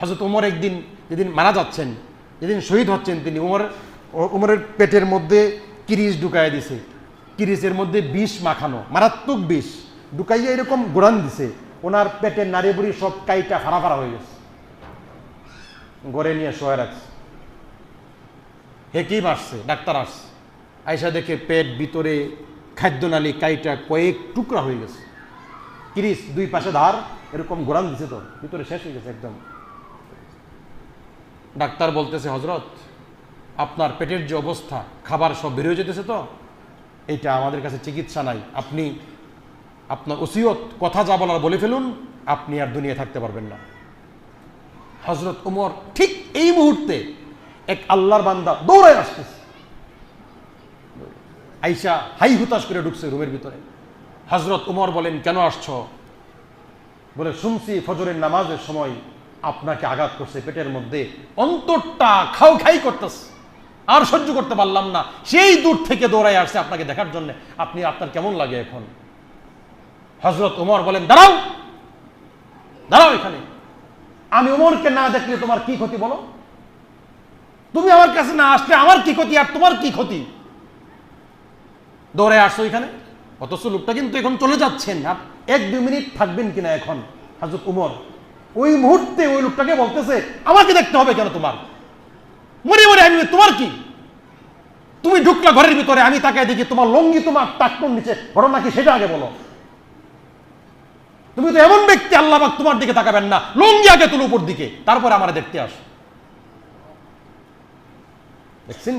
হজরত উমর একদিন, যেদিন মারা যাচ্ছেন, যেদিন শহীদ হচ্ছেন তিনি, উমর, উমরের পেটের মধ্যে কিরিশ ঢুকাই দিছে। কিরিশের মধ্যে বিষ মাখানো, মারাত্মক বিষ। ঢুকাইয়া এরকম গোড়ান দিছে। ওনার পেটের নাড়ি বুড়ি সব কাইটা ফাড়া ফাড়া হয়ে গেছে। গড়ে নিয়ে শোয়া রাখছে। হেকিম আসছে, ডাক্তার আসছে। আয়সা দেখে পেট ভিতরে খাদ্যনালী কাইটা কয়েক টুকরা হয়ে গেছে। কিরিশ দুই পাশে ধার, এরকম গোড়ান দিছে তো, ভিতরে শেষ হয়ে গেছে একদম। ডাক্তার বলতেছে হজরত আপনার পেটের যে অবস্থা, খাবার সব বেরিয়ে যেতেছে তো? এটা আমাদের কাছে চিকিৎসা নাই। আপনি, আপনার ওসিয়ত, কথা যা বলার বলে ফেলুন, আপনি আর দুনিয়া থাকতে পারবেন না। হজরত উমর ঠিক এই মুহূর্তে এক আল্লাহর বান্দা দৌড়ে আসতেছে। আইসা হাই হুতাশ করে ঢুকছে রুমের ভিতরে। হজরত উমর বলেন, কেন আসছো? বলে, শুনছি ফজরের নামাজের সময় আপনাকে আঘাত করছে, পেটের মধ্যে অন্তরটা খাও খাই করতেছে। আর সহ্য করতে পারলাম না। সেই দূর থেকে দৌড়াই আসছে আপনাকে দেখার জন্য। আপনি, আপনার কেমন লাগে এখন? হজরত উমর বলেন, দাঁড়াও দাঁড়াও এখানে। আমি উমরকে না দেখলে তোমার কি ক্ষতি বলো? তুমি আমার কাছে না আসলে আমার কি ক্ষতি আর তোমার কি ক্ষতি? দৌড়ে আসছো এখানে? অথচ লোকটা কিন্তু এখন চলে যাচ্ছেন। এক দুই মিনিট থাকবেন কিনা এখন? হাজরত উমর ওই মুহূর্তে ওই লোকটাকে বলতেছে, আমাকে দেখতে হবে কেন তোমার? মরে মরে আমি, তোমার কি? তুমি ঢুকলা ঘরের ভিতরে, আমি তাকে দেখি তোমার লঙ্গি তোমার টাকটন নিচে ঘটনা কি সেটা আগে বলো। তুমি তো এমন ব্যক্তি, আল্লাহ তোমার দিকে তাকাবেন না। লঙ্গি আগে তুলো উপর দিকে, তারপরে আমার দেখতে আস। দেখছেন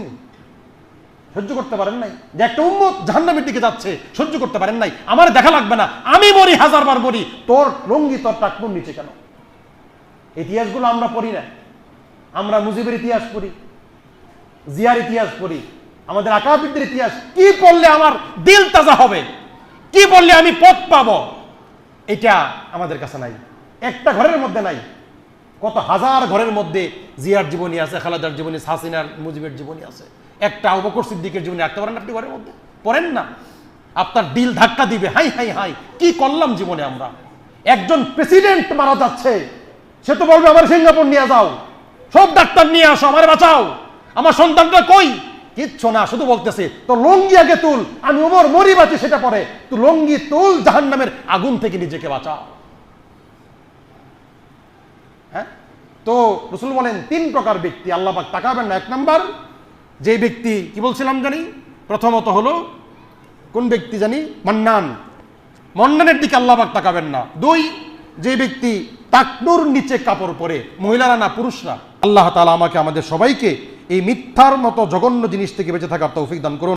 সহ্য করতে পারেন নাই। যে একটা উম্মত জাহান্নামের দিকে যাচ্ছে, সহ্য করতে পারেন নাই। আমার দেখা লাগবে না। আমি মরি হাজার বার মরি। তোর লঙ্গি তোর টাকনুর নিচে কেন? ইতিহাসগুলো আমরা পড়ি না। আমরা মুজিবের ইতিহাস পড়ি, জিয়ার ইতিহাস পড়ি, আমাদের আকাবিদের ইতিহাস। কি পড়লে আমার দিল তাজা হবে? কি পড়লে আমি পথ পাবো? এটা আমাদের কাছে নাই। একটা ঘরের মধ্যে নাই। কত হাজার ঘরের মধ্যে জিয়ার জীবনী আছে, খালাদার জীবনী হাসিনার মুজিবের জীবনী আছে। একটা অবকর সিদ্দিকের জীবনী রাখতে পারেন আপনি ঘরের মধ্যে। পড়েন না। আপনার দিল ধাক্কা দিবে। Hi hi hi. কি করলাম জীবনে আমরা? একজন প্রেসিডেন্ট মারা যাচ্ছে। সে তো বলবে, আমার সিঙ্গাপুর নিয়ে যাও। সব ডাক্তার নিয়ে আসো, আমার বাঁচাও। আমার সন্তানটা কই? কিচ্ছু না, শুধু বলতেছে তো লঙ্গি আগে তুল, আমি ওমর মরি বাঁচি সেটা পরে। তুই লঙ্গি তুল জাহান নামের আগুন থেকে নিজেকে বাঁচাও। হ্যাঁ? তো রসুল বলেন, তিন প্রকার ব্যক্তি, আল্লাহ পাক তাকাবেন না, এক নাম্বার, যে ব্যক্তি, কি বলছিলাম জানি? প্রথমত হলো, কোন ব্যক্তি জানি? মান্নান। মন্নানের দিকে আল্লাহ পাক তাকাবেন না। দুই, যে ব্যক্তি টাকনুর নিচে কাপড় পরে, মহিলারা না পুরুষরা? আল্লাহ তালা আমাকে, আমাদের সবাইকে এই মিথ্যার মতো জঘন্য জিনিস থেকে বেঁচে থাকার তৌফিক দান করুন।